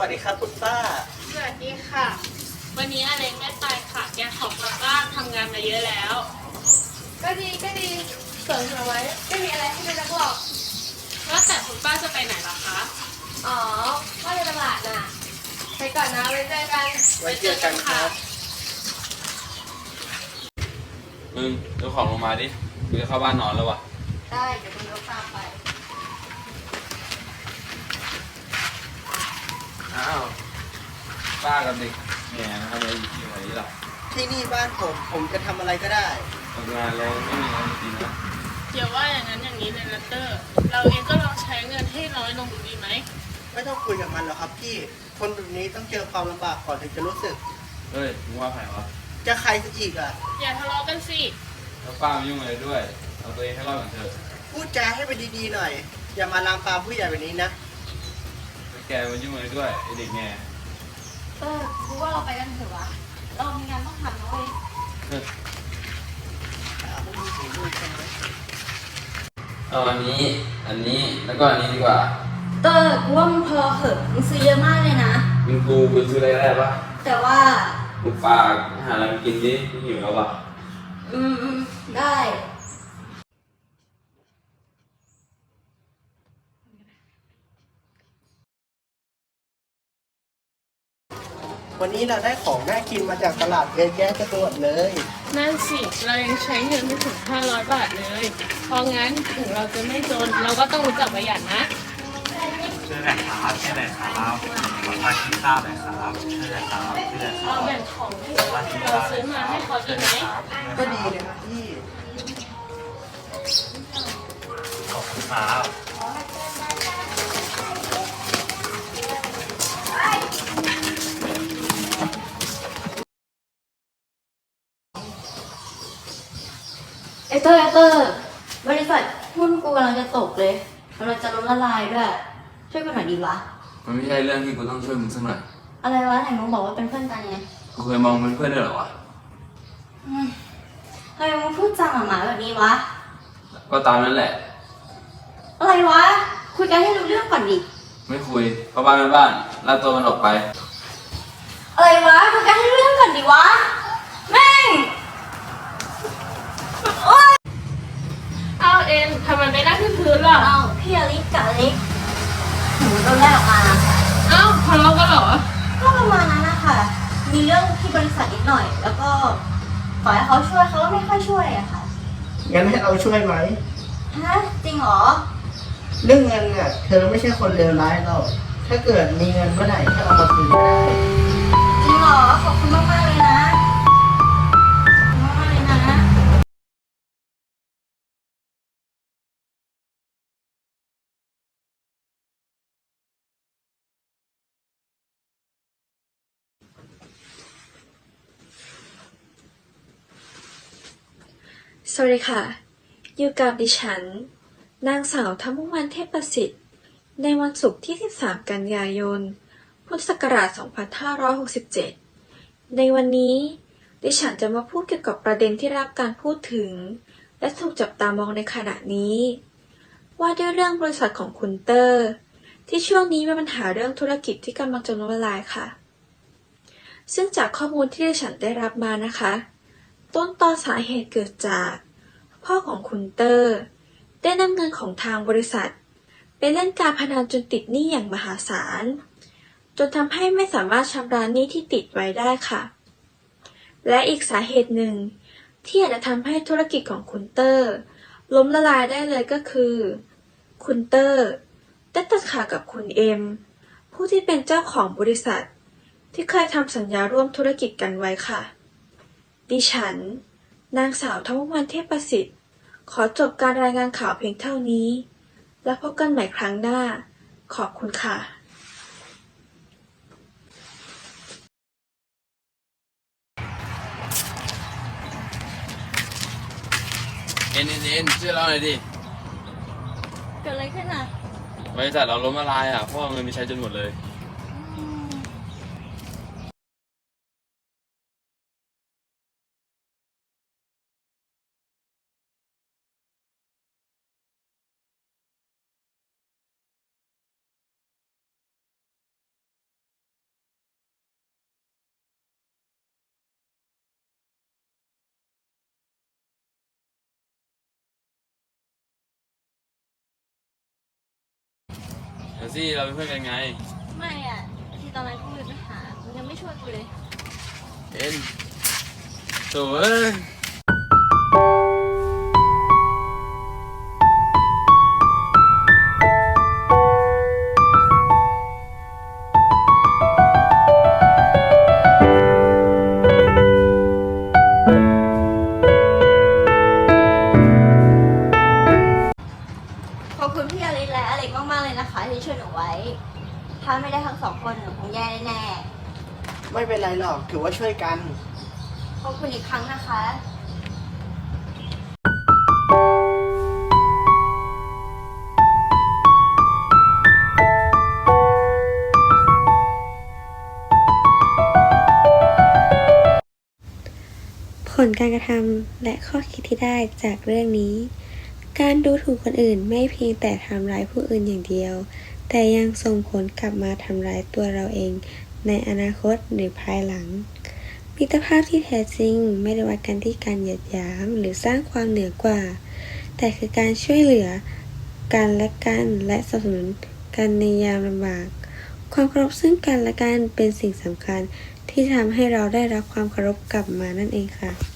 วัสดีครับคุณป้า สวัสดีค่ะ วันนี้อะไรไม่ไปค่ะ แกขอกลับบ้านทำงานมาเยอะแล้ว ก็ดีก็ดีเสริมเอาไว้ไม่มีอะไรให้เป็นนักหรอกว่าแต่คุณป้าจะไปไหนล่ะคะ อ๋อว่าในตลาดน่ะ ไปก่อนนะไว้เจอกัน ไว้เจอกันครับ มึงยกของลงมาดิกูจะเข้าบ้านนอนแล้ววะได้เดี๋ยวคุณยกตามไป อ้าว ป้ากับเด็กเนี่ยทำอะไรอยู่ที่ไหนล่ะที่นี่บ้านผมผมจะทำอะไรก็ได้ ทำงานเราไม่มีเงินจริงๆนะเดี๋ยวว่าอย่างนั้นอย่างนี้เลยนะเตอร์ เราเองก็ลองใช้เงินให้น้อยลงดูดีไหม ไม่ต้องคุยกับมันหรอกครับพี่ คนแบบนี้ต้องเจอความลำบากก่อนถึงจะรู้สึก เฮ้ยมึงว่าใครวะจะใครจะอีกอะ อย่าทะเลาะกันสิ แล้วป้ามายุ่งอะไรด้วยเอาตัวเองให้รอดก่อนเถอะพูดจาให้มันดีๆหน่อย อย่ามาลามปามผู้ใหญ่แบบนี้นะ แล้วแกมายุ่งอะไรด้วยไอเด็กแง่ เออกูว่าเราไปกันเถอะวะเรามีงานต้องทำนะเว้ยเอาอันนี้ อันนี้ แล้วก็อันนี้ดีกว่าเตอร์กูว่ามึงพอเหอะมึงซื้อเยอะมากเลยนะ มึงกูกูซื้ออะไรก็ได้ปะแต่ว่ากูฝากหาอะไรมากินดิกูหิวแล้ววะอืมอืมได้ วันนี้เราได้ของน่ากินมาจากตลาดเยอะแยะจะตรวจเลย นั่นสิเรายังใช้เงินไม่ถึง 500 บาทเลย เพราะงั้นถึงเราจะไม่จนเราก็ต้องรู้จักประหยัดนะชื่ออะไรครับชื่ออะไรครับขอทานกินข้าวหน่อยครับชื่ออะไรครับชื่ออะไรคเรารับแบ่งของที่เราซื้อมาให้เขาดีไหมก็ดีเลยครับพี่ขอบคุณครับ ตอร์ไอเตอร์บริษัทหุ้นกูกำลังจะตกเลยกำลังจะล้มละลายด้วยช่วยกูหน่อยดีวะ มันไม่ใช่เรื่องที่กูต้องช่วยมึงสักหน่อย อะไรวะไหนมึงบอกว่าเป็นเพื่อนกันไงกูเคยมองมึงเป็นเพื่อนด้วยเหรอวะ อืมทำไมมึงพูดจาหมาๆแบบนี้วะ ก็ตามนั้นแหละ อะไรวะ คุยกันให้รู้เรื่องก่อนดิ ไม่คุยเพราะบ้านเป็นบ้านลากตัวมันออกไป อะไรวะคุยกันให้รู้เรื่องก่อนดิวะ เอาเอ็นทำไมไปนั่งที่พื้นล่ะเอ้าพี่อลิกกับอลิกหนูโดนไล่ออกมาเอ้าทะเลาะกันเหรอ ก็ประมาณนั้นนะคะมีเรื่องที่บริษัทนิดหน่อย แล้วก็ขอให้เขาช่วยเขาก็ไม่ค่อยช่วยอะค่ะงั้นให้เราช่วยไหม ฮะจริงเหรอเรื่องเงินน่ะเธอไม่ใช่คนเลวร้ายหรอกถ้าเกิดมีเงินเมื่อไหร่ก็เอามาคืนก็ได้ จริงเหรอขอบคุณมากมากๆ สวัสดีค่ะ อยู่กับดิฉัน นางสาวธรรมวันเทพประสิทธิ์ ในวันศุกร์ที่ 13 กันยายน พุทธศักราช 2567 ในวันนี้ ดิฉันจะมาพูดเกี่ยวกับประเด็นที่รับการพูดถึง และถูกจับตามองในขณะนี้ ว่าด้วยเรื่องบริษัทของคุณเตอร์ ที่ช่วงนี้มีปัญหาเรื่องธุรกิจที่กำลังจะล้มละลายค่ะ ซึ่งจากข้อมูลที่ดิฉันได้รับมานะคะต้นตอสาเหตุเกิดจาก พ่อของคุณเตอร์ ได้นำเงินของทางบริษัท ไปเล่นการพนันจนติดหนี้อย่างมหาศาล จนทำให้ไม่สามารถชำระหนี้ที่ติดไว้ได้ค่ะ และอีกสาเหตุหนึ่ง ที่อาจจะทำให้ธุรกิจของคุณเตอร์ ล้มละลายได้เลยก็คือ คุณเตอร์ได้ตัดขาดกับคุณเอ็มผู้ที่เป็นเจ้าของบริษัท ที่เคยทำสัญญาร่วมธุรกิจกันไว้ค่ะ ดิฉัน นางสาวธรรมวันเทพประสิทธิ์ ขอจบการรายงานข่าวเพียงเท่านี้ แล้วพบกันใหม่ครั้งหน้า ขอบคุณค่ะเอ็นเอ็นเอ็นช่วยเราหน่อยดิ เกิดอะไรขึ้นอะ บริษัทเราล้มละลายอะ เพราะเอาเงินไปใช้จนหมดเลย แต่ซี่เราเป็นเพื่อนกันไง ไม่อะที่ตอนนั้นกูมีปัญหามึงยังไม่ช่วยกูเลย เอ็นโถ่เอ้ย หนูไว้ ถ้าไม่ได้ทั้งสองคนหนูคงแย่แน่ไม่เป็นไรหรอก ถือว่าช่วยกัน ๆขอบคุณอีกครั้งนะคะ ผลการกระทำและข้อคิดที่ได้จากเรื่องนี้ การดูถูกคนอื่นไม่เพียงแต่ทำร้ายผู้อื่นอย่างเดียว แต่ยังส่งผลกลับมาทำร้ายตัวเราเอง ในอนาคตหรือภายหลัง มิตรภาพที่แท้จริงไม่ได้วัดกันที่การเหยียดหยามหรือสร้างความเหนือกว่า แต่คือการช่วยเหลือกันและกันและสนับสนุนกันในยามลำบาก ความเคารพซึ่งกันและกันเป็นสิ่งสำคัญที่ทำให้เราได้รับความเคารพกลับมานั่นเองค่ะ